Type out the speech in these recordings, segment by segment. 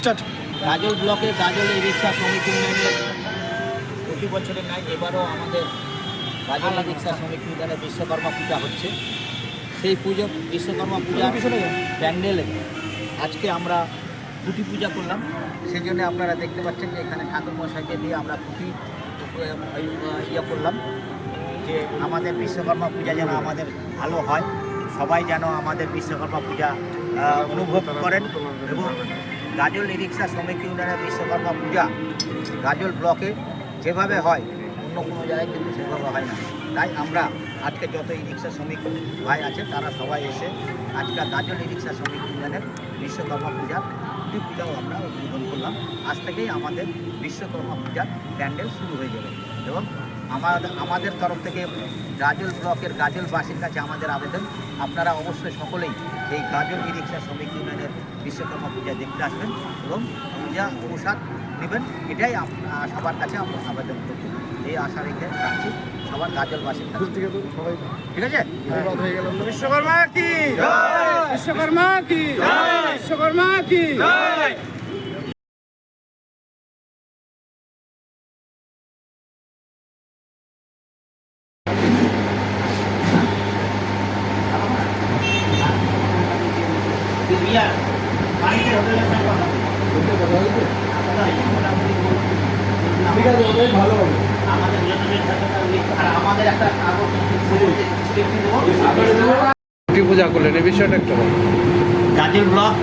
Start. গাজল ব্লকে গাজল ই রিক্সা শ্রমিক ইউনিয়নের প্রতি বছরে নাই এবারও আমাদের গাজল রিক্সা শ্রমিক ইউনিয়নে বিশ্বকর্মা পূজা হচ্ছে। সেই পুজো বিশ্বকর্মা পূজা প্যান্ডেলে আজকে আমরা খুঁটি পূজা করলাম। সেই জন্য আপনারা দেখতে পাচ্ছেন যে এখানে ঠাকুর মশাইকে দিয়ে আমরা খুঁটি ইয়ে করলাম যে আমাদের বিশ্বকর্মা পূজা যেন আমাদের ভালো হয়। সবাই যেন আমাদের বিশ্বকর্মা পূজা অনুভব করেন এবং গাজল ই রিক্সা শ্রমিক ইউনিয়নের বিশ্বকর্মা পূজা গাজল ব্লকে যেভাবে হয়, অন্য কোনো জায়গায় কিন্তু সেভাবে হয় না। তাই আমরা আজকে যত ই রিক্সা শ্রমিক ভাই আছে, তারা সবাই এসে আজকে গাজল ই রিক্সা শ্রমিক ইউনিয়নের বিশ্বকর্মা পূজা খুঁটি পূজাও আমরা উদ্বোধন করলাম। আজ থেকেই আমাদের বিশ্বকর্মা পূজার প্যান্ডেল শুরু হয়ে যাবে। এবং আমাদের আমাদের তরফ থেকে গাজল ব্লকের গাজলবাসীর কাছে আমাদের আবেদন। আপনারা অবশ্যই সকলেই এই গাজল ই রিক্সা শ্রমিক ইউনিয়নের বিশ্বকর্মা পূজা দেখতে আসবেন এবং পূজা প্রসাদ নেবেন। এটাই সবার কাছে আমরা আবেদন করব। এই আশা রেখে রাখছি সবার গাজলবাসীর কাছে। থেকে ঠিক আছে? বিশ্বকর্মা কি? বিশ্বকর্মা কি? বিশ্বকর্মা কি? বিয়ার ব্লক,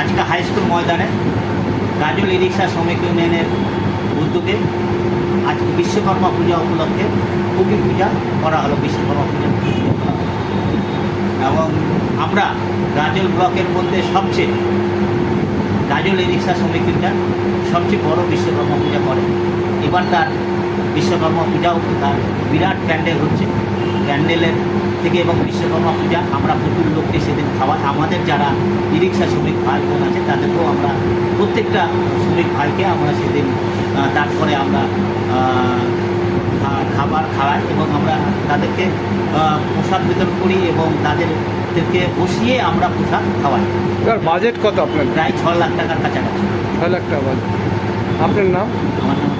আজকে হাই স্কুল ময়দানে গাজল ই রিক্সা শ্রমিক ইউনিয়নের উদ্যোগে আজকে বিশ্বকর্মা পূজা উপলক্ষে কুকির পূজা করা হলো, বিশ্বকর্মা পূজা এবং আমরা গাজল ব্লকের মধ্যে সবচেয়ে গাজল ই রিক্সা ইউনিয়ন সবচেয়ে বড় বিশ্বকর্মা পূজা করে। এবার তার বিশ্বকর্মা পূজাও তার বিরাট প্যান্ডেল হচ্ছে। প্যান্ডেলের থেকে এবং বিশ্বকর্মা পূজা, আমরা প্রচুর লোককে সেদিন খাওয়া, আমাদের যারা ই রিক্সা শ্রমিক ভাই বোন আছে, তাদেরকেও আমরা প্রত্যেকটা শ্রমিক ভাইকে আমরা সেদিন তারপরে আমরা খাবার খাওয়াই এবং আমরা তাদেরকে প্রসাদ বিতরণ করি এবং তাদেরকে বসিয়ে আমরা প্রসাদ খাওয়াই। এবার বাজেট কত আপনার প্রায় ছ লাখ টাকার কাছাকাছি। ছ লাখ টাকা বাজেট আপনার নাম? আমার নাম